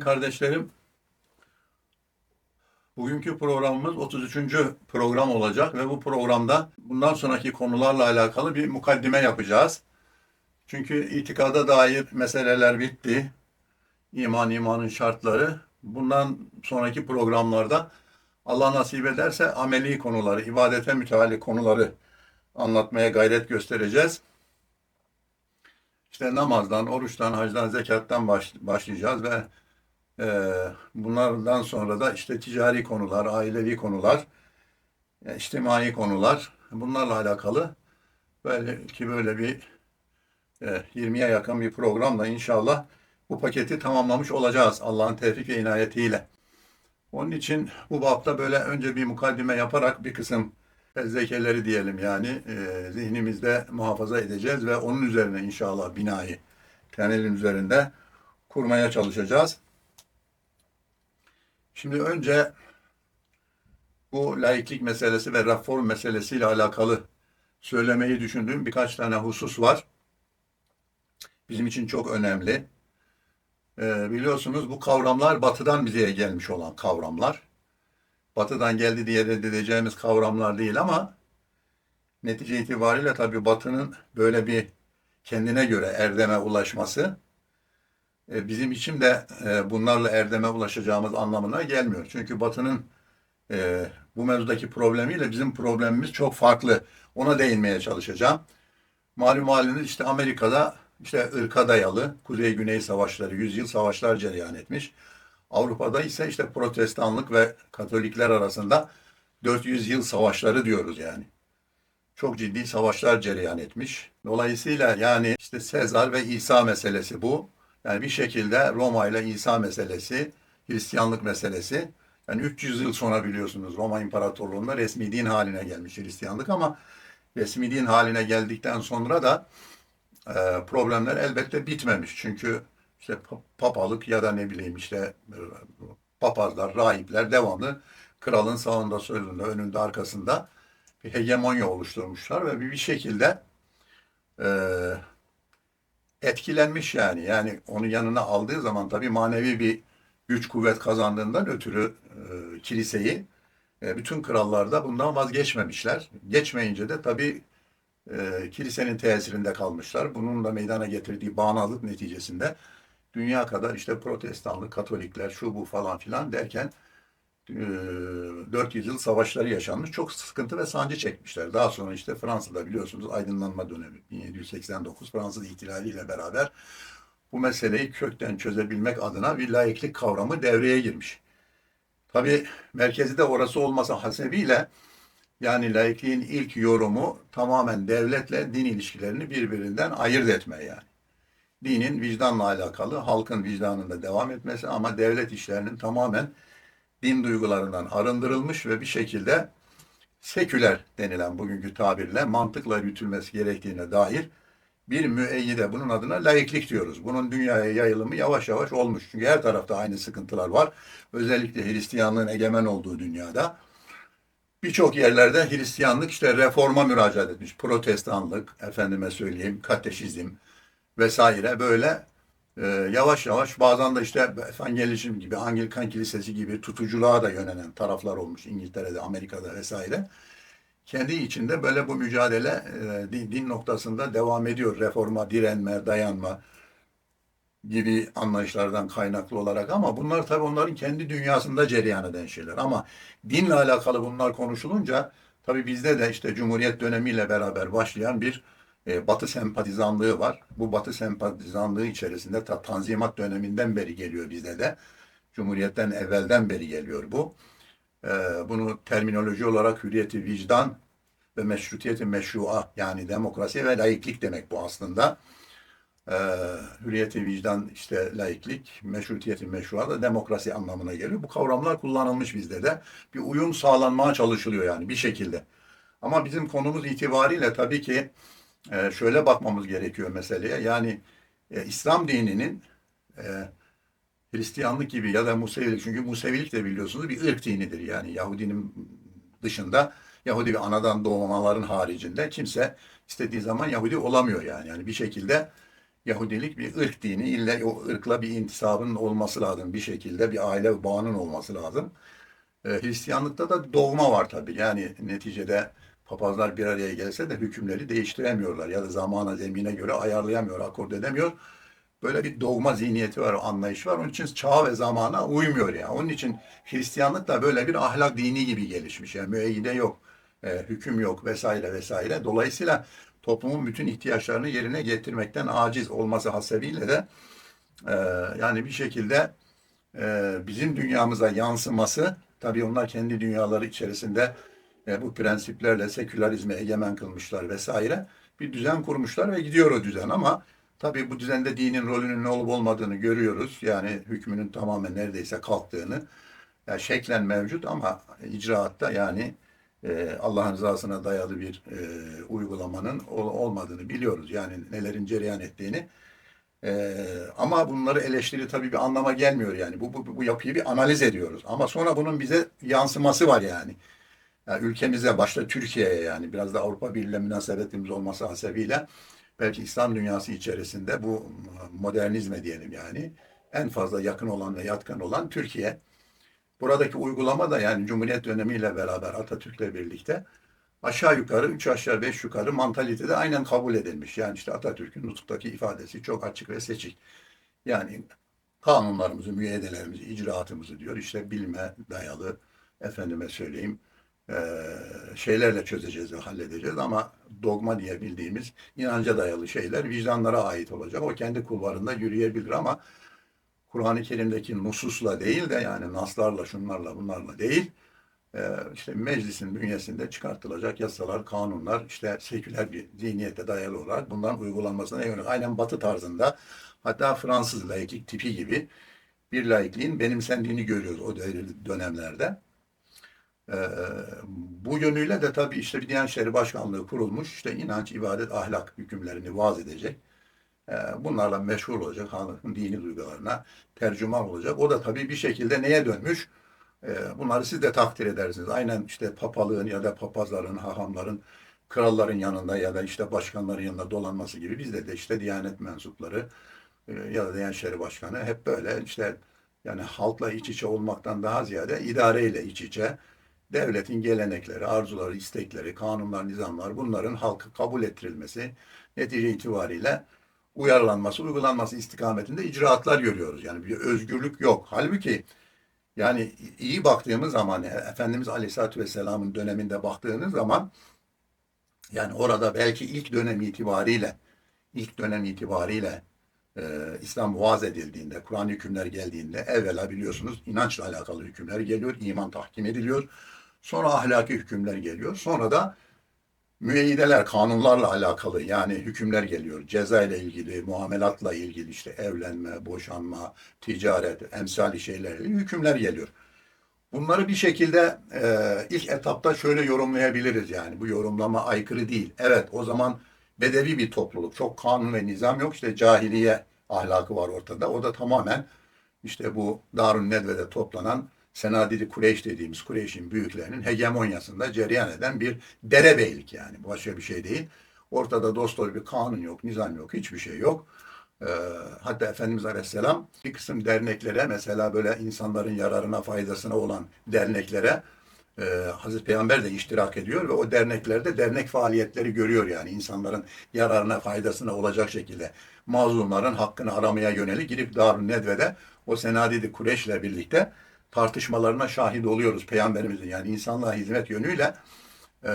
Kardeşlerim, bugünkü programımız 33. program olacak ve bu programda bundan sonraki konularla alakalı bir mukaddime yapacağız. Çünkü itikada dair meseleler bitti. İman, imanın şartları. Bundan sonraki programlarda Allah nasip ederse ameli konuları, ibadete müteallik konuları anlatmaya gayret göstereceğiz. İşte namazdan, oruçtan, hacdan, zekattan baş- başlayacağız ve bunlardan sonra da işte ticari konular, ailevi konular, e, içtimai konular bunlarla alakalı belki böyle bir e, 20'ye yakın bir programla inşallah bu paketi tamamlamış olacağız Allah'ın tevfik ve inayetiyle. Onun için bu bapta böyle önce bir mukaddime yaparak bir kısım fezlekeleri diyelim yani e, zihnimizde muhafaza edeceğiz ve onun üzerine inşallah binayı temelin üzerinde kurmaya çalışacağız. Şimdi önce bu laiklik meselesi ve reform meselesiyle alakalı söylemeyi düşündüğüm birkaç tane husus var. Bizim için çok önemli. Ee, biliyorsunuz bu kavramlar batıdan bize gelmiş olan kavramlar. Batıdan geldi diye reddedeceğimiz kavramlar değil ama netice itibariyle tabii batının böyle bir kendine göre erdeme ulaşması bizim için de e, bunlarla erdeme ulaşacağımız anlamına gelmiyor. Çünkü Batı'nın e, bu mevzudaki problemiyle bizim problemimiz çok farklı. Ona değinmeye çalışacağım. Malum haliniz işte Amerika'da işte ırka dayalı Kuzey-Güney savaşları, yüzyıl savaşlar cereyan etmiş. Avrupa'da ise işte protestanlık ve katolikler arasında 400 yıl savaşları diyoruz yani. Çok ciddi savaşlar cereyan etmiş. Dolayısıyla yani işte Sezar ve İsa meselesi bu. Yani bir şekilde Roma ile İsa meselesi, Hristiyanlık meselesi. Yani 300 yıl sonra biliyorsunuz Roma İmparatorluğu'nda resmi din haline gelmiş Hristiyanlık ama resmi din haline geldikten sonra da e, problemler elbette bitmemiş. Çünkü işte pa- papalık ya da ne bileyim işte e, papazlar, rahipler devamlı kralın sağında, solunda, önünde, arkasında bir hegemonya oluşturmuşlar ve bir şekilde e, etkilenmiş yani. Yani onu yanına aldığı zaman tabii manevi bir güç kuvvet kazandığından ötürü e, kiliseyi e, bütün krallar da bundan vazgeçmemişler. Geçmeyince de tabii e, kilisenin tesirinde kalmışlar. Bunun da meydana getirdiği bağnazlık neticesinde dünya kadar işte protestanlık, katolikler, şu bu falan filan derken 400 yıl savaşları yaşanmış. Çok sıkıntı ve sancı çekmişler. Daha sonra işte Fransa'da biliyorsunuz aydınlanma dönemi 1789 Fransız ihtilaliyle beraber bu meseleyi kökten çözebilmek adına bir laiklik kavramı devreye girmiş. Tabii merkezi de orası olmasa hasebiyle yani laikliğin ilk yorumu tamamen devletle din ilişkilerini birbirinden ayırt etme yani. Dinin vicdanla alakalı, halkın vicdanında devam etmesi ama devlet işlerinin tamamen din duygularından arındırılmış ve bir şekilde seküler denilen bugünkü tabirle mantıkla yürütülmesi gerektiğine dair bir müeyyide bunun adına laiklik diyoruz. Bunun dünyaya yayılımı yavaş yavaş olmuş. Çünkü her tarafta aynı sıkıntılar var. Özellikle Hristiyanlığın egemen olduğu dünyada. Birçok yerlerde Hristiyanlık işte reforma müracaat etmiş. Protestanlık, efendime söyleyeyim, kateşizm vesaire böyle e, yavaş yavaş bazen de işte evangelizm gibi, Anglikan Kilisesi gibi tutuculuğa da yönelen taraflar olmuş İngiltere'de, Amerika'da vesaire. Kendi içinde böyle bu mücadele e, din, din noktasında devam ediyor. Reforma, direnme, dayanma gibi anlayışlardan kaynaklı olarak ama bunlar tabii onların kendi dünyasında cereyan eden şeyler. Ama dinle alakalı bunlar konuşulunca tabii bizde de işte Cumhuriyet dönemiyle beraber başlayan bir e, Batı sempatizanlığı var. Bu Batı sempatizanlığı içerisinde ta Tanzimat döneminden beri geliyor bizde de. Cumhuriyetten evvelden beri geliyor bu. E, bunu terminoloji olarak hürriyeti vicdan ve meşrutiyeti meşrua yani demokrasi ve laiklik demek bu aslında. E, hürriyeti vicdan işte laiklik, meşrutiyeti meşrua da demokrasi anlamına geliyor. Bu kavramlar kullanılmış bizde de. Bir uyum sağlanmaya çalışılıyor yani bir şekilde. Ama bizim konumuz itibariyle tabii ki e, şöyle bakmamız gerekiyor meseleye. Yani e, İslam dininin e, Hristiyanlık gibi ya da Musevilik çünkü Musevilik de biliyorsunuz bir ırk dinidir. Yani Yahudinin dışında Yahudi ve anadan doğmaların haricinde kimse istediği zaman Yahudi olamıyor yani. Yani bir şekilde Yahudilik bir ırk dini. İlle o ırkla bir intisabının olması lazım. Bir şekilde bir aile bağının olması lazım. E, Hristiyanlıkta da dogma var tabii. Yani neticede papazlar bir araya gelse de hükümleri değiştiremiyorlar ya da zamana zemine göre ayarlayamıyor, akord edemiyor. Böyle bir dogma zihniyeti var, anlayış var. Onun için çağa ve zamana uymuyor ya. Onun için Hristiyanlık da böyle bir ahlak dini gibi gelişmiş. Yani müeyyide yok, e, hüküm yok vesaire vesaire. Dolayısıyla toplumun bütün ihtiyaçlarını yerine getirmekten aciz olması hasebiyle de e, yani bir şekilde e, bizim dünyamıza yansıması tabii onlar kendi dünyaları içerisinde e, bu prensiplerle sekülerizme egemen kılmışlar vesaire bir düzen kurmuşlar ve gidiyor o düzen ama tabii bu düzende dinin rolünün ne olup olmadığını görüyoruz. Yani hükmünün tamamen neredeyse kalktığını yani şeklen mevcut ama icraatta yani e, Allah'ın rızasına dayalı bir e, uygulamanın ol- olmadığını biliyoruz. Yani nelerin cereyan ettiğini. E, ama bunları eleştiri tabii bir anlama gelmiyor yani. Bu, bu, bu yapıyı bir analiz ediyoruz. Ama sonra bunun bize yansıması var yani. Yani ülkemize başta Türkiye'ye yani biraz da Avrupa Birliği'yle münasebetimiz olması hasebiyle belki İslam dünyası içerisinde bu modernizme diyelim yani en fazla yakın olan ve yatkın olan Türkiye. Buradaki uygulama da yani Cumhuriyet dönemiyle beraber Atatürk'le birlikte aşağı yukarı, üç aşağı beş yukarı mantalitede aynen kabul edilmiş. Yani işte Atatürk'ün nutuktaki ifadesi çok açık ve seçik. Yani kanunlarımızı, müeyyidelerimizi, icraatımızı diyor işte bilme dayalı, efendime söyleyeyim, şeylerle çözeceğiz ve halledeceğiz ama dogma diye bildiğimiz inanca dayalı şeyler vicdanlara ait olacak. O kendi kulvarında yürüyebilir ama Kur'an-ı Kerim'deki nususla değil de yani naslarla, şunlarla, bunlarla değil, e, işte meclisin bünyesinde çıkartılacak yasalar, kanunlar, işte seküler bir zihniyete dayalı olarak bunların uygulanmasına yönelik. Aynen Batı tarzında, hatta Fransız laiklik tipi gibi bir laikliğin benimsendiğini görüyoruz o dönemlerde. Ee, bu yönüyle de tabii işte bir Diyanet İşleri Başkanlığı kurulmuş. İşte inanç, ibadet, ahlak hükümlerini vaaz edecek. Ee, bunlarla meşhur olacak. Halkın dini duygularına tercüman olacak. O da tabii bir şekilde neye dönmüş? Ee, bunları siz de takdir edersiniz. Aynen işte papalığın ya da papazların, hahamların, kralların yanında ya da işte başkanların yanında dolanması gibi bizde de işte Diyanet mensupları e, ya da Diyanet İşleri Başkanı hep böyle işte yani halkla iç içe olmaktan daha ziyade idareyle iç içe devletin gelenekleri, arzuları, istekleri, kanunlar, nizamlar bunların halkı kabul ettirilmesi netice itibariyle uyarlanması, uygulanması istikametinde icraatlar görüyoruz. Yani bir özgürlük yok. Halbuki yani iyi baktığımız zaman Efendimiz Aleyhisselatü Vesselam'ın döneminde baktığınız zaman yani orada belki ilk dönem itibariyle ilk dönem itibariyle e, İslam vaaz edildiğinde, Kur'an hükümler geldiğinde evvela biliyorsunuz inançla alakalı hükümler geliyor, iman tahkim ediliyor. Sonra ahlaki hükümler geliyor. Sonra da müeyyideler, kanunlarla alakalı yani hükümler geliyor. Ceza ile ilgili, muamelatla ilgili işte evlenme, boşanma, ticaret, emsali şeylerle hükümler geliyor. Bunları bir şekilde e, ilk etapta şöyle yorumlayabiliriz yani bu yorumlama aykırı değil. Evet o zaman bedevi bir topluluk. Çok kanun ve nizam yok. İşte cahiliye ahlakı var ortada. O da tamamen işte bu Darun Nedve'de toplanan Senadidi Kureyş dediğimiz Kureyş'in büyüklerinin hegemonyasında cereyan eden bir derebeylik yani. Başka bir şey değil. Ortada dosdoğru bir kanun yok, nizam yok, hiçbir şey yok. Ee, hatta Efendimiz Aleyhisselam bir kısım derneklere mesela böyle insanların yararına, faydasına olan derneklere e, Hazreti Peygamber de iştirak ediyor ve o derneklerde dernek faaliyetleri görüyor yani insanların yararına, faydasına olacak şekilde mazlumların hakkını aramaya yönelik gidip Darun Nedve'de o Senadidi Kureyş'le birlikte tartışmalarına şahit oluyoruz Peygamberimizin yani insanlığa hizmet yönüyle e,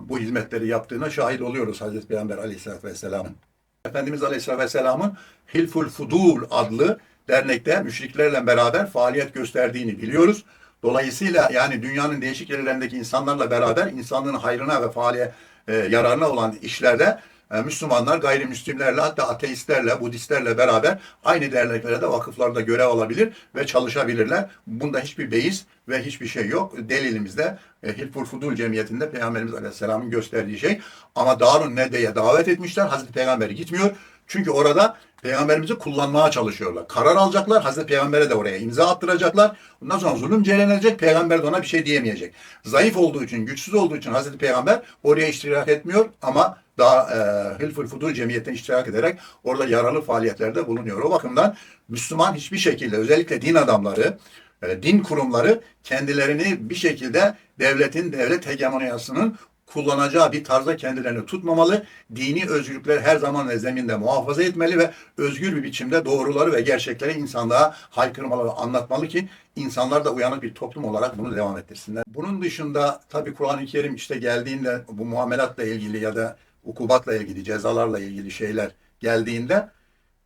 bu hizmetleri yaptığına şahit oluyoruz Hazreti Peygamber Aleyhisselatü Vesselam'ın. Efendimiz Aleyhisselatü Vesselam'ın Hilful Fudul adlı dernekte müşriklerle beraber faaliyet gösterdiğini biliyoruz. Dolayısıyla yani dünyanın değişik yerlerindeki insanlarla beraber insanlığın hayrına ve faaliye e, yararına olan işlerde Müslümanlar gayrimüslimlerle hatta ateistlerle, Budistlerle beraber aynı derneklerde, vakıflarda görev alabilir ve çalışabilirler. Bunda hiçbir beis ve hiçbir şey yok. Delilimizde e, Hilful Fudul Cemiyeti'nde Peygamberimiz Aleyhisselam'ın gösterdiği şey. Ama Darun Nede'ye davet etmişler. Hazreti Peygamber gitmiyor. Çünkü orada Peygamberimizi kullanmaya çalışıyorlar. Karar alacaklar. Hazreti Peygamber'e de oraya imza attıracaklar. Ondan sonra zulüm cerelenecek. Peygamber de ona bir şey diyemeyecek. Zayıf olduğu için, güçsüz olduğu için Hazreti Peygamber oraya iştirak etmiyor ama daha e, Hilful Fudur Cemiyeti'ne iştirak ederek orada yararlı faaliyetlerde bulunuyor. O bakımdan Müslüman hiçbir şekilde özellikle din adamları, e, din kurumları kendilerini bir şekilde devletin, devlet hegemonyasının kullanacağı bir tarzda kendilerini tutmamalı. Dini özgürlükler her zaman ve zeminde muhafaza etmeli ve özgür bir biçimde doğruları ve gerçekleri insanlığa haykırmalı ve anlatmalı ki insanlar da uyanık bir toplum olarak bunu devam ettirsinler. Bunun dışında tabii Kur'an-ı Kerim işte geldiğinde bu muamelatla ilgili ya da ukubatla ilgili, cezalarla ilgili şeyler geldiğinde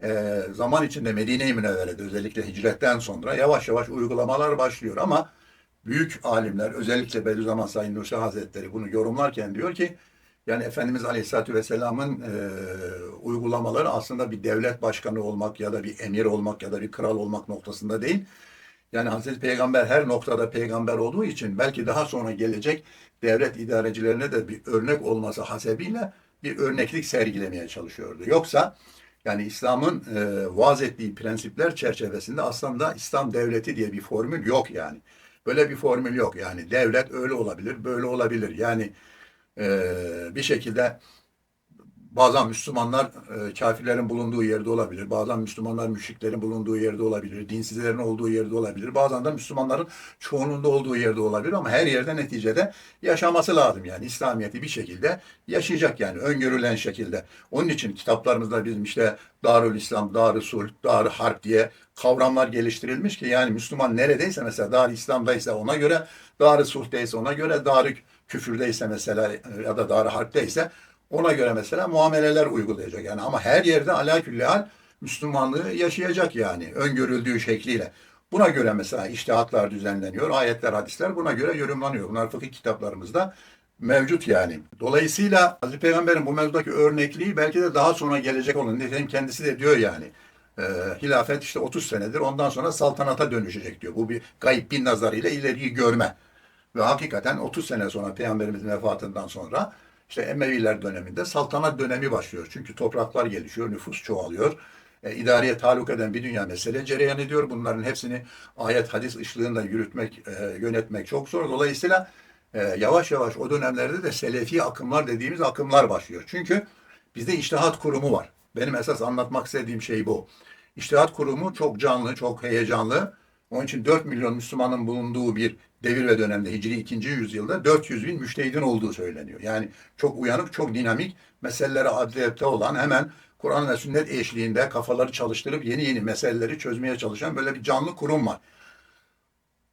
e, zaman içinde Medine-i Münevvere'de özellikle hicretten sonra yavaş yavaş uygulamalar başlıyor ama büyük alimler özellikle Bediüzzaman Said Nursi Hazretleri bunu yorumlarken diyor ki yani Efendimiz Aleyhisselatü Vesselam'ın e, uygulamaları aslında bir devlet başkanı olmak ya da bir emir olmak ya da bir kral olmak noktasında değil. Yani Hazreti Peygamber her noktada peygamber olduğu için belki daha sonra gelecek devlet idarecilerine de bir örnek olması hasebiyle bir örneklik sergilemeye çalışıyordu. Yoksa yani İslam'ın e, vaaz ettiği prensipler çerçevesinde aslında İslam devleti diye bir formül yok yani. Böyle bir formül yok yani devlet öyle olabilir, böyle olabilir. Yani e, bir şekilde bazen Müslümanlar e, kafirlerin bulunduğu yerde olabilir. Bazen Müslümanlar müşriklerin bulunduğu yerde olabilir. Dinsizlerin olduğu yerde olabilir. Bazen de Müslümanların çoğunluğunda olduğu yerde olabilir. Ama her yerde neticede yaşaması lazım. Yani İslamiyet'i bir şekilde yaşayacak yani öngörülen şekilde. Onun için kitaplarımızda bizim işte Darül İslam, Darül Sulh, Darül Harp diye kavramlar geliştirilmiş ki yani Müslüman neredeyse mesela Darül İslam'daysa ona göre, Darül Sulh'deyse ona göre, Darül Küfürdeyse mesela ya da Darül Harp'teyse ona göre mesela muameleler uygulayacak. Yani ama her yerde alaküllehal Müslümanlığı yaşayacak yani öngörüldüğü şekliyle. Buna göre mesela iştihatlar düzenleniyor, ayetler, hadisler buna göre yorumlanıyor. Bunlar fıkıh kitaplarımızda mevcut yani. Dolayısıyla Hazreti Peygamber'in bu mevzudaki örnekliği belki de daha sonra gelecek olan. Nitekim kendisi de diyor yani. E, hilafet işte 30 senedir ondan sonra saltanata dönüşecek diyor. Bu bir gayip bin nazarıyla ileriyi görme. Ve hakikaten 30 sene sonra Peygamberimizin vefatından sonra işte Emeviler döneminde saltanat dönemi başlıyor. Çünkü topraklar gelişiyor, nüfus çoğalıyor. E, idareye taluk eden bir dünya mesele cereyan ediyor. Bunların hepsini ayet hadis ışığında yürütmek, e, yönetmek çok zor. Dolayısıyla e, yavaş yavaş o dönemlerde de selefi akımlar dediğimiz akımlar başlıyor. Çünkü bizde iştihat kurumu var. Benim esas anlatmak istediğim şey bu. İştihat kurumu çok canlı, çok heyecanlı. Onun için 4 milyon Müslümanın bulunduğu bir devir ve dönemde Hicri 2. yüzyılda 400 bin müştehidin olduğu söyleniyor. Yani çok uyanık, çok dinamik, meselelere adliyette olan hemen Kur'an ve sünnet eşliğinde kafaları çalıştırıp yeni yeni meseleleri çözmeye çalışan böyle bir canlı kurum var.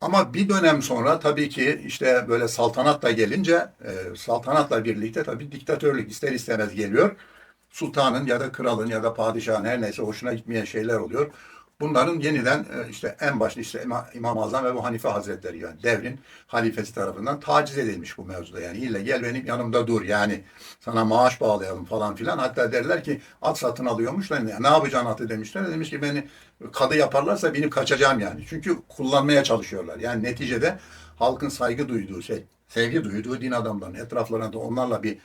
Ama bir dönem sonra tabii ki işte böyle saltanatla gelince, e, saltanatla birlikte tabii diktatörlük ister istemez geliyor. Sultanın ya da kralın ya da padişahın her neyse hoşuna gitmeyen şeyler oluyor. Bunların yeniden e, işte en başta işte İma- İmam-ı Azam ve bu Hanife Hazretleri yani devrin halifesi tarafından taciz edilmiş bu mevzuda. Yani ille gel benim yanımda dur yani sana maaş bağlayalım falan filan. Hatta derler ki at satın alıyormuş da ne, yapacaksın atı demişler. Demiş ki beni kadı yaparlarsa benim kaçacağım yani. Çünkü kullanmaya çalışıyorlar. Yani neticede halkın saygı duyduğu şey, sevgi duyduğu din adamlarının etraflarına da onlarla bir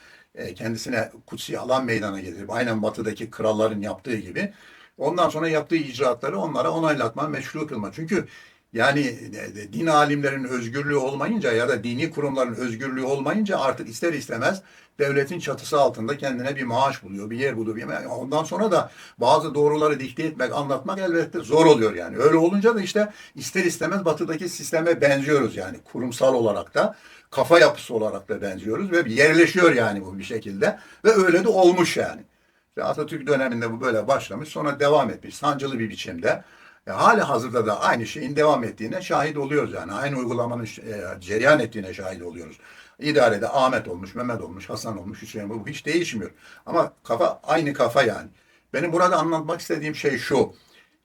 kendisine kutsi alan meydana getirip aynen batıdaki kralların yaptığı gibi Ondan sonra yaptığı icraatları onlara onaylatma, meşru kılma. Çünkü yani e, din alimlerinin özgürlüğü olmayınca ya da dini kurumların özgürlüğü olmayınca artık ister istemez devletin çatısı altında kendine bir maaş buluyor, bir yer buluyor. Yani ondan sonra da bazı doğruları dikte etmek, anlatmak elbette zor oluyor yani. Öyle olunca da işte ister istemez batıdaki sisteme benziyoruz yani kurumsal olarak da kafa yapısı olarak da benziyoruz ve yerleşiyor yani bu bir şekilde ve öyle de olmuş yani. İşte Atatürk döneminde bu böyle başlamış sonra devam etmiş sancılı bir biçimde. E, hali hazırda da aynı şeyin devam ettiğine şahit oluyoruz yani. Aynı uygulamanın e, cereyan ettiğine şahit oluyoruz. İdarede Ahmet olmuş, Mehmet olmuş, Hasan olmuş, Hüseyin bu hiç değişmiyor. Ama kafa aynı kafa yani. Benim burada anlatmak istediğim şey şu.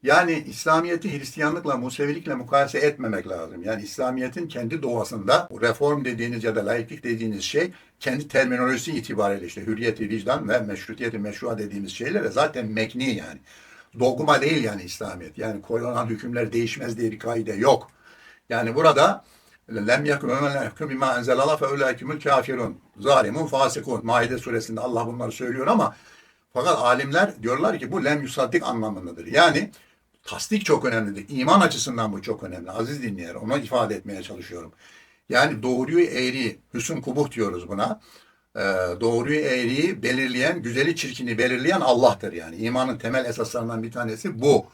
Yani İslamiyet'i Hristiyanlıkla, Musevilikle mukayese etmemek lazım. Yani İslamiyet'in kendi doğasında reform dediğiniz ya da laiklik dediğiniz şey kendi terminolojisi itibariyle işte hürriyeti vicdan ve meşrutiyeti meşrua dediğimiz şeylere zaten mekni yani. Dogma değil yani İslamiyet. Yani koyulan hükümler değişmez diye bir kaide yok. Yani burada lem yahkum bima enzelallah fe ulaikumul kafirun. Zalimun fasikun. Maide suresinde Allah bunları söylüyor ama fakat alimler diyorlar ki bu lem yusaddik anlamındadır. Yani tasdik çok önemlidir. İman açısından bu çok önemli. Aziz dinleyenler onu ifade etmeye çalışıyorum. Yani doğruyu eğri, hüsn kubuh diyoruz buna. E, doğruyu eğriyi belirleyen, güzeli çirkini belirleyen Allah'tır yani. İmanın temel esaslarından bir tanesi bu.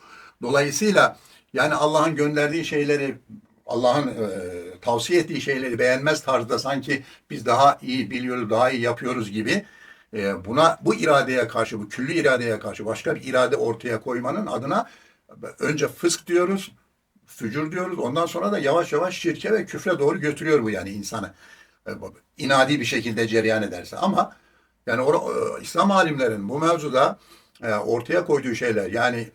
Dolayısıyla yani Allah'ın gönderdiği şeyleri Allah'ın e, tavsiye ettiği şeyleri beğenmez tarzda sanki biz daha iyi biliyoruz, daha iyi yapıyoruz gibi e, buna bu iradeye karşı, bu küllü iradeye karşı başka bir irade ortaya koymanın adına önce fısk diyoruz, fücur diyoruz. Ondan sonra da yavaş yavaş şirke ve küfre doğru götürüyor bu yani insanı. E, inadi bir şekilde cereyan ederse. Ama yani e, İslam alimlerin bu mevzuda e, ortaya koyduğu şeyler yani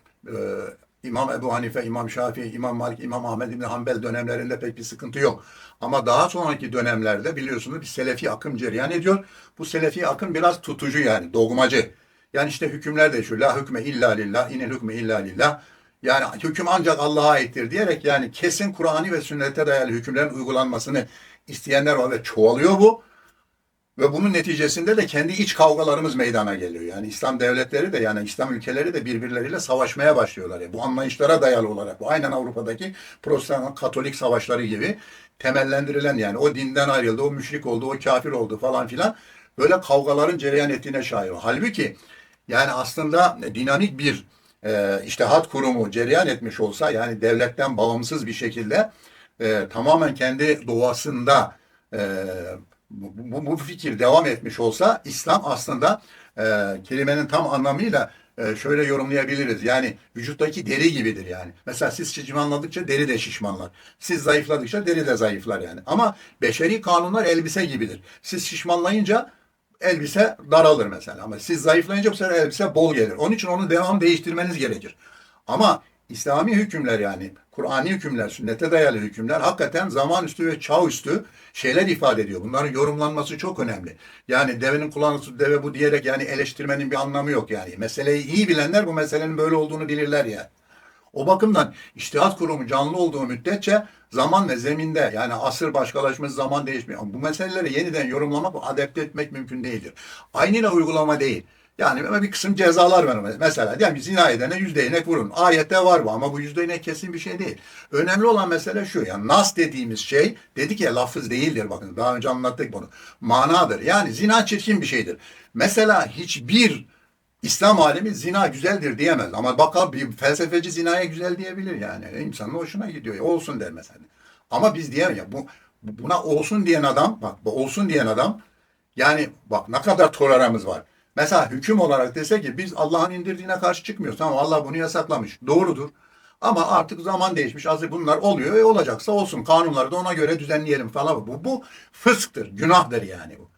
İmam Ebu Hanife, İmam Şafii, İmam Malik, İmam Ahmed İbni Hanbel dönemlerinde pek bir sıkıntı yok. Ama daha sonraki dönemlerde biliyorsunuz bir selefi akım cereyan ediyor. Bu selefi akım biraz tutucu yani dogmacı. Yani işte hükümler de şu la hükme illa lillah, inel hükme illa lillah. Yani hüküm ancak Allah'a aittir diyerek yani kesin Kur'an'ı ve sünnete dayalı hükümlerin uygulanmasını isteyenler var ve çoğalıyor bu. Ve bunun neticesinde de kendi iç kavgalarımız meydana geliyor. Yani İslam devletleri de yani İslam ülkeleri de birbirleriyle savaşmaya başlıyorlar. Yani bu anlayışlara dayalı olarak. Bu aynen Avrupa'daki Protestan Katolik savaşları gibi temellendirilen yani o dinden ayrıldı, o müşrik oldu, o kafir oldu falan filan. Böyle kavgaların cereyan ettiğine şahit. Halbuki yani aslında dinamik bir e, iştihat kurumu cereyan etmiş olsa yani devletten bağımsız bir şekilde e, tamamen kendi doğasında e, bu, bu, fikir devam etmiş olsa İslam aslında e, kelimenin tam anlamıyla e, şöyle yorumlayabiliriz. Yani vücuttaki deri gibidir yani. Mesela siz şişmanladıkça deri de şişmanlar. Siz zayıfladıkça deri de zayıflar yani. Ama beşeri kanunlar elbise gibidir. Siz şişmanlayınca elbise daralır mesela. Ama siz zayıflayınca bu sefer elbise bol gelir. Onun için onu devam değiştirmeniz gerekir. Ama İslami hükümler yani Kur'ani hükümler, sünnete dayalı hükümler hakikaten zaman üstü ve çağ üstü şeyler ifade ediyor. Bunların yorumlanması çok önemli. Yani devenin kulağını tut deve bu diyerek yani eleştirmenin bir anlamı yok yani. Meseleyi iyi bilenler bu meselenin böyle olduğunu bilirler yani. O bakımdan iştihat kurumu canlı olduğu müddetçe zaman ve zeminde yani asır başkalaşmış zaman değişmiyor. Bu meseleleri yeniden yorumlamak, adapte etmek mümkün değildir. Aynıyla uygulama değil. Yani bir kısım cezalar var mesela. Diyelim zina edene yüzde inek vurun. Ayette var bu ama bu yüzde inek kesin bir şey değil. Önemli olan mesele şu. Yani nas dediğimiz şey dedik ya lafız değildir bakın. Daha önce anlattık bunu. Manadır. Yani zina çirkin bir şeydir. Mesela hiçbir İslam alemi zina güzeldir diyemez. Ama bakalım bir felsefeci zinaya güzel diyebilir yani. İnsanın hoşuna gidiyor. Olsun der mesela. Ama biz diyemeyiz. Bu, buna olsun diyen adam, bak olsun diyen adam yani bak ne kadar toleramız var. Mesela hüküm olarak dese ki biz Allah'ın indirdiğine karşı çıkmıyoruz. Tamam Allah bunu yasaklamış. Doğrudur. Ama artık zaman değişmiş. Azı bunlar oluyor ve olacaksa olsun. Kanunları da ona göre düzenleyelim falan. Bu, bu fısktır. Günahtır yani bu.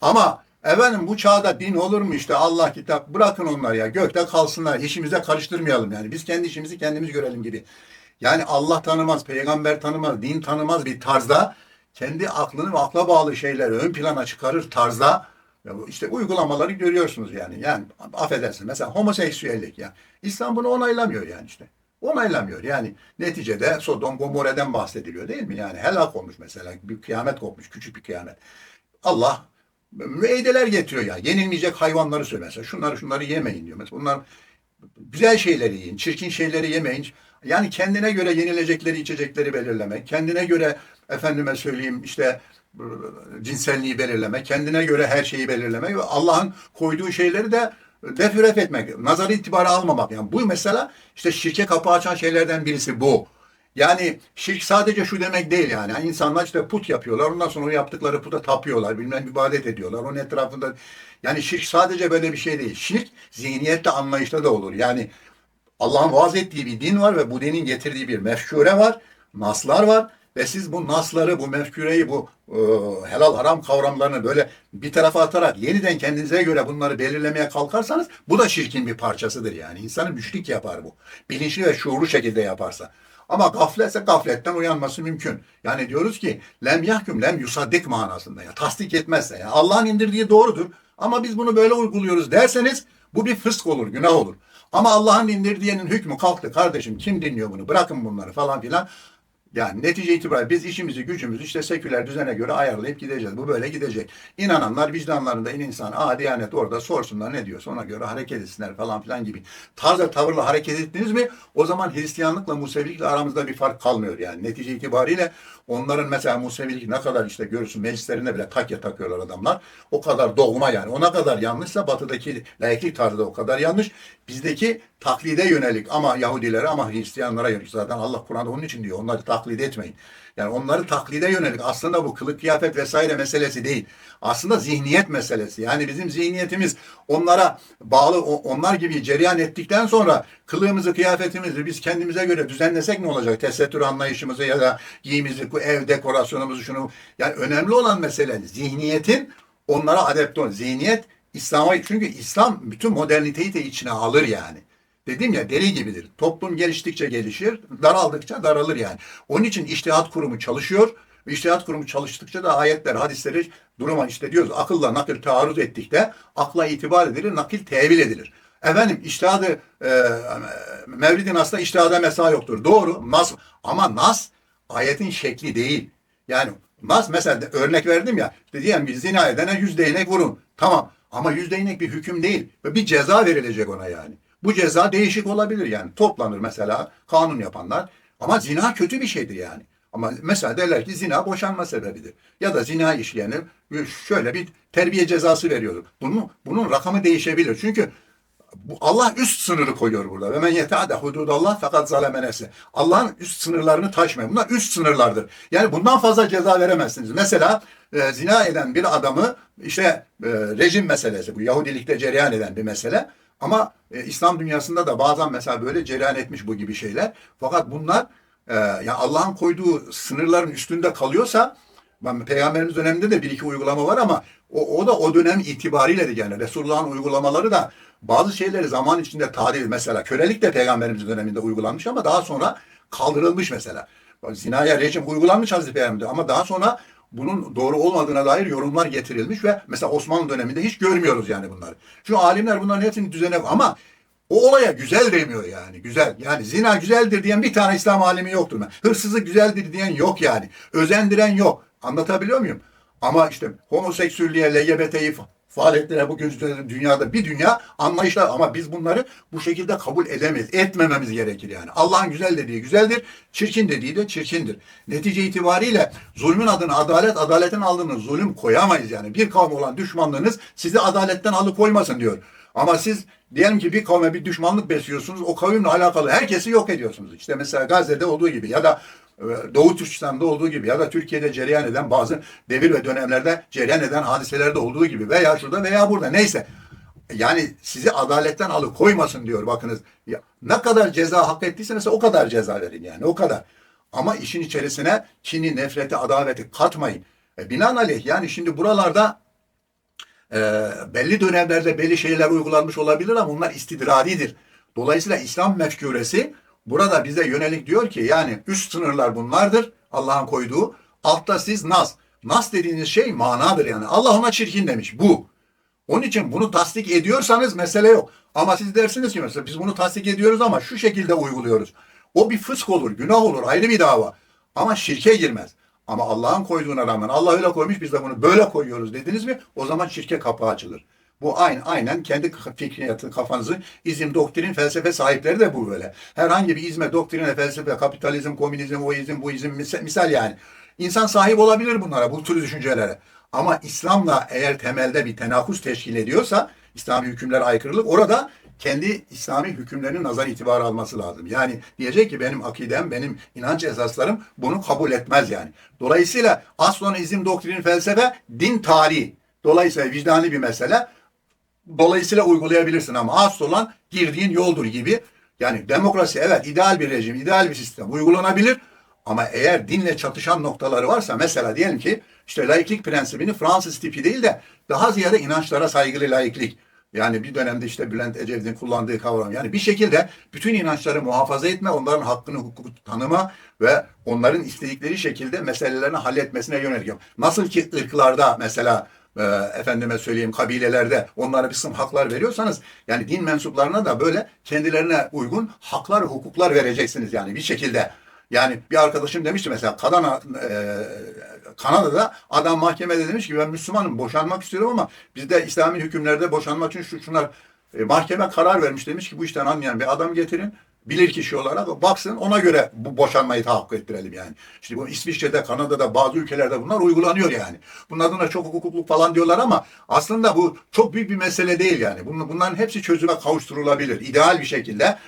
Ama efendim bu çağda din olur mu işte Allah kitap bırakın onları ya. Gökte kalsınlar. İşimize karıştırmayalım yani. Biz kendi işimizi kendimiz görelim gibi. Yani Allah tanımaz, peygamber tanımaz, din tanımaz bir tarzda kendi aklını ve akla bağlı şeyleri ön plana çıkarır tarzda işte uygulamaları görüyorsunuz yani. Yani affedersin mesela homoseksüellik ya. İslam bunu onaylamıyor yani işte. Onaylamıyor yani. Neticede Sodom Gomorre'den bahsediliyor değil mi? Yani helak olmuş mesela. Bir kıyamet kopmuş. Küçük bir kıyamet. Allah müeydeler getiriyor ya. Yenilmeyecek hayvanları söylüyor mesela. Şunları şunları yemeyin diyor. Mesela bunlar güzel şeyleri yiyin. Çirkin şeyleri yemeyin. Yani kendine göre yenilecekleri içecekleri belirlemek. Kendine göre efendime söyleyeyim işte cinselliği belirleme, kendine göre her şeyi belirlemek ve Allah'ın koyduğu şeyleri de defüref etmek, nazar itibarı almamak. Yani bu mesela işte şirke kapı açan şeylerden birisi bu. Yani şirk sadece şu demek değil yani. yani insanlar işte put yapıyorlar. Ondan sonra o yaptıkları puta tapıyorlar. Bilmem ibadet ediyorlar. Onun etrafında yani şirk sadece böyle bir şey değil. Şirk zihniyette anlayışta da olur. Yani Allah'ın vaaz ettiği bir din var ve bu dinin getirdiği bir mefkure var. Naslar var ve siz bu nasları, bu mefküreyi, bu e, helal haram kavramlarını böyle bir tarafa atarak yeniden kendinize göre bunları belirlemeye kalkarsanız bu da şirkin bir parçasıdır yani. İnsanı müşrik yapar bu. Bilinçli ve şuurlu şekilde yaparsa. Ama gafletse gafletten uyanması mümkün. Yani diyoruz ki lem yahkum lem yusaddik manasında ya tasdik etmezse ya Allah'ın indirdiği doğrudur ama biz bunu böyle uyguluyoruz derseniz bu bir fısk olur, günah olur. Ama Allah'ın indirdiğinin hükmü kalktı kardeşim kim dinliyor bunu bırakın bunları falan filan Yani netice itibariyle biz işimizi gücümüzü işte seküler düzene göre ayarlayıp gideceğiz. Bu böyle gidecek. İnananlar vicdanlarında in insan, aa diyanet orada sorsunlar ne diyorsa ona göre hareket etsinler falan filan gibi. Tarzda tavırla hareket ettiniz mi o zaman Hristiyanlıkla Musevilikle aramızda bir fark kalmıyor yani. Netice itibariyle onların mesela Musevilik ne kadar işte görürsün meclislerinde bile takya takıyorlar adamlar. O kadar dogma yani. Ona kadar yanlışsa batıdaki laiklik tarzı da o kadar yanlış. Bizdeki taklide yönelik ama Yahudilere ama Hristiyanlara yönelik zaten Allah Kur'an'da onun için diyor. Onları taklit etmeyin. Yani onları taklide yönelik aslında bu kılık kıyafet vesaire meselesi değil. Aslında zihniyet meselesi. Yani bizim zihniyetimiz onlara bağlı onlar gibi cereyan ettikten sonra kılığımızı kıyafetimizi biz kendimize göre düzenlesek ne olacak? Tesettür anlayışımızı ya da giyimimizi, bu ev dekorasyonumuzu şunu. Yani önemli olan mesele zihniyetin onlara adapte olun. Zihniyet İslam'a çünkü İslam bütün moderniteyi de içine alır yani. Dedim ya deli gibidir. Toplum geliştikçe gelişir, daraldıkça daralır yani. Onun için iştihat kurumu çalışıyor. İştihat kurumu çalıştıkça da ayetler, hadisleri duruma işte diyoruz akılla nakil taarruz ettikte akla itibar edilir, nakil tevil edilir. Efendim iştihadı e, Mevlid'in aslında iştihada mesela yoktur. Doğru. Nas ama nas ayetin şekli değil. Yani nas mesela örnek verdim ya. İşte diyelim bir zina edene yüz değnek vurun. Tamam. Ama yüz değnek bir hüküm değil. Bir ceza verilecek ona yani. Bu ceza değişik olabilir yani. Toplanır mesela kanun yapanlar. Ama zina kötü bir şeydir yani. Ama mesela derler ki zina boşanma sebebidir. Ya da zina işleyene şöyle bir terbiye cezası veriyoruz. Bunun, bunun rakamı değişebilir. Çünkü bu Allah üst sınırı koyuyor burada. Ve men yeta'de hududallah fakat zaleme nefse. Allah'ın üst sınırlarını taşmayın. Bunlar üst sınırlardır. Yani bundan fazla ceza veremezsiniz. Mesela e, zina eden bir adamı işte e, rejim meselesi bu Yahudilikte cereyan eden bir mesele. Ama e, İslam dünyasında da bazen mesela böyle cereyan etmiş bu gibi şeyler. Fakat bunlar e, ya Allah'ın koyduğu sınırların üstünde kalıyorsa ben Peygamberimiz döneminde de bir iki uygulama var ama o, o da o dönem itibariyle de yani Resulullah'ın uygulamaları da bazı şeyleri zaman içinde tadil mesela kölelik de Peygamberimiz döneminde uygulanmış ama daha sonra kaldırılmış mesela. Zinaya rejim uygulanmış Hazreti Peygamber'de ama daha sonra bunun doğru olmadığına dair yorumlar getirilmiş ve mesela Osmanlı döneminde hiç görmüyoruz yani bunları. Şu alimler bunların hepsini düzene ama o olaya güzel demiyor yani. Güzel. Yani zina güzeldir diyen bir tane İslam alimi yoktur. Hırsızlık güzeldir diyen yok yani. Özendiren yok. Anlatabiliyor muyum? Ama işte homoseksüelliğe, LGBT'yi faaliyetlere bugün dünyada bir dünya anlayışlar ama biz bunları bu şekilde kabul edemeyiz. Etmememiz gerekir yani. Allah'ın güzel dediği güzeldir, çirkin dediği de çirkindir. Netice itibariyle zulmün adına adalet, adaletin aldığını zulüm koyamayız yani. Bir kavme olan düşmanlığınız sizi adaletten alıkoymasın diyor. Ama siz diyelim ki bir kavme bir düşmanlık besliyorsunuz. O kavimle alakalı herkesi yok ediyorsunuz. İşte mesela Gazze'de olduğu gibi ya da Doğu Türkistan'da olduğu gibi ya da Türkiye'de cereyan eden bazı devir ve dönemlerde cereyan eden hadiselerde olduğu gibi veya şurada veya burada neyse. Yani sizi adaletten alıkoymasın diyor bakınız. Ya, ne kadar ceza hak ettiyse mesela o kadar ceza verin yani o kadar. Ama işin içerisine kini, nefreti, adaveti katmayın. E, binaenaleyh yani şimdi buralarda e, belli dönemlerde belli şeyler uygulanmış olabilir ama bunlar istidradidir. Dolayısıyla İslam mefküresi burada bize yönelik diyor ki yani üst sınırlar bunlardır Allah'ın koyduğu. Altta siz nas. Nas dediğiniz şey manadır yani. Allah ona çirkin demiş. Bu. Onun için bunu tasdik ediyorsanız mesele yok. Ama siz dersiniz ki mesela biz bunu tasdik ediyoruz ama şu şekilde uyguluyoruz. O bir fısk olur, günah olur, ayrı bir dava. Ama şirke girmez. Ama Allah'ın koyduğuna rağmen Allah öyle koymuş biz de bunu böyle koyuyoruz dediniz mi o zaman şirke kapı açılır. Bu aynı, aynen kendi fikriyatı, kafanızı izim, doktrin, felsefe sahipleri de bu böyle. Herhangi bir izme, doktrine, felsefe, kapitalizm, komünizm, o izim, bu izim misal, yani. İnsan sahip olabilir bunlara, bu tür düşüncelere. Ama İslam'la eğer temelde bir tenakuz teşkil ediyorsa, İslami hükümler aykırılık, orada kendi İslami hükümlerinin nazar itibarı alması lazım. Yani diyecek ki benim akidem, benim inanç esaslarım bunu kabul etmez yani. Dolayısıyla aslan izim, doktrin, felsefe, din tarihi. Dolayısıyla vicdani bir mesele. Dolayısıyla uygulayabilirsin ama asıl olan girdiğin yoldur gibi. Yani demokrasi evet ideal bir rejim, ideal bir sistem uygulanabilir. Ama eğer dinle çatışan noktaları varsa mesela diyelim ki işte laiklik prensibini Fransız tipi değil de daha ziyade inançlara saygılı laiklik. Yani bir dönemde işte Bülent Ecevit'in kullandığı kavram. Yani bir şekilde bütün inançları muhafaza etme, onların hakkını, hukuku tanıma ve onların istedikleri şekilde meselelerini halletmesine yönelik. Nasıl ki ırklarda mesela e, efendime söyleyeyim kabilelerde onlara bir sınıf haklar veriyorsanız yani din mensuplarına da böyle kendilerine uygun haklar, hukuklar vereceksiniz yani bir şekilde. Yani bir arkadaşım demişti mesela Kanada, e, Kanada'da adam mahkemede demiş ki ben Müslümanım boşanmak istiyorum ama bizde İslami hükümlerde boşanmak için şu şunlar e, mahkeme karar vermiş demiş ki bu işten anlayan bir adam getirin bilir kişi olarak baksın ona göre bu boşanmayı tahakkuk ettirelim yani. İşte bu İsviçre'de, Kanada'da bazı ülkelerde bunlar uygulanıyor yani. Bunun adına çok hukukluk falan diyorlar ama aslında bu çok büyük bir mesele değil yani. Bunların hepsi çözüme kavuşturulabilir. İdeal bir şekilde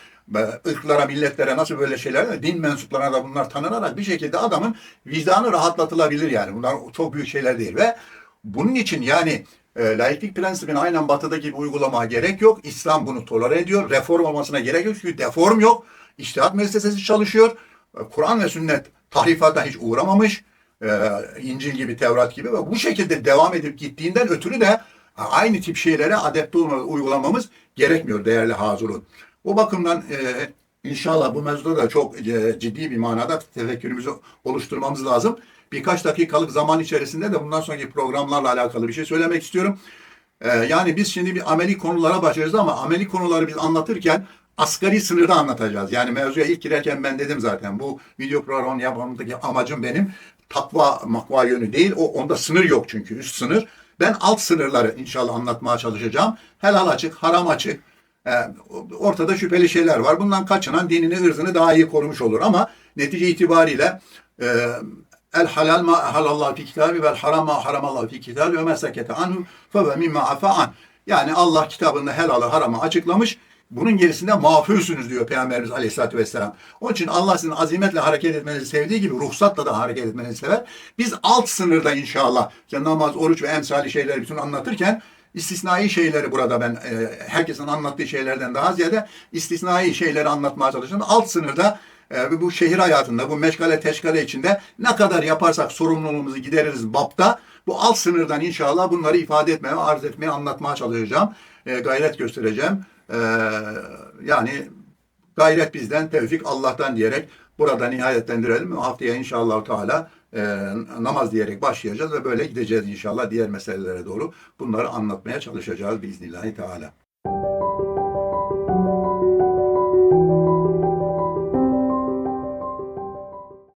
ırklara, milletlere nasıl böyle şeyler, din mensuplarına da bunlar tanınarak bir şekilde adamın vicdanı rahatlatılabilir yani. Bunlar çok büyük şeyler değil ve bunun için yani e, laiklik prensibini aynen batıdaki gibi uygulamaya gerek yok. İslam bunu tolere ediyor. Reform olmasına gerek yok çünkü deform yok. İçtihat müessesesi çalışıyor. E, Kur'an ve sünnet tahrifata hiç uğramamış. E, İncil gibi, Tevrat gibi ve bu şekilde devam edip gittiğinden ötürü de e, aynı tip şeylere adapte olma, uygulamamız gerekmiyor değerli hazırun. O bakımdan e, inşallah bu mevzuda da çok e, ciddi bir manada tefekkürümüzü oluşturmamız lazım. Birkaç dakikalık zaman içerisinde de bundan sonraki programlarla alakalı bir şey söylemek istiyorum. E, yani biz şimdi bir ameli konulara başlayacağız ama ameli konuları biz anlatırken asgari sınırda anlatacağız. Yani mevzuya ilk girerken ben dedim zaten bu video programı yapmamdaki amacım benim takva makva yönü değil. O onda sınır yok çünkü üst sınır. Ben alt sınırları inşallah anlatmaya çalışacağım. Helal açık, haram açık. E, ortada şüpheli şeyler var. Bundan kaçınan dinini, ırzını daha iyi korumuş olur. Ama netice itibariyle e, el halal ma halallah fi kitabi vel haram ma haramallah fi kitabi ve mesakete anhu fe ve mimma afa an. Yani Allah kitabında helalı haramı açıklamış. Bunun gerisinde mağfursunuz diyor Peygamberimiz Aleyhisselatü Vesselam. Onun için Allah sizin azimetle hareket etmenizi sevdiği gibi ruhsatla da hareket etmenizi sever. Biz alt sınırda inşallah işte namaz, oruç ve emsali şeyleri bütün anlatırken istisnai şeyleri burada ben e, herkesin anlattığı şeylerden daha ziyade istisnai şeyleri anlatmaya çalışıyorum. Alt sınırda e, bu şehir hayatında, bu meşgale teşgale içinde ne kadar yaparsak sorumluluğumuzu gideririz BAP'ta. Bu alt sınırdan inşallah bunları ifade etmeye, arz etmeye, anlatmaya çalışacağım. E, gayret göstereceğim. E, yani gayret bizden, tevfik Allah'tan diyerek burada nihayetlendirelim. Haftaya inşallah Teala e, namaz diyerek başlayacağız ve böyle gideceğiz inşallah diğer meselelere doğru. Bunları anlatmaya çalışacağız biiznillahü Teala.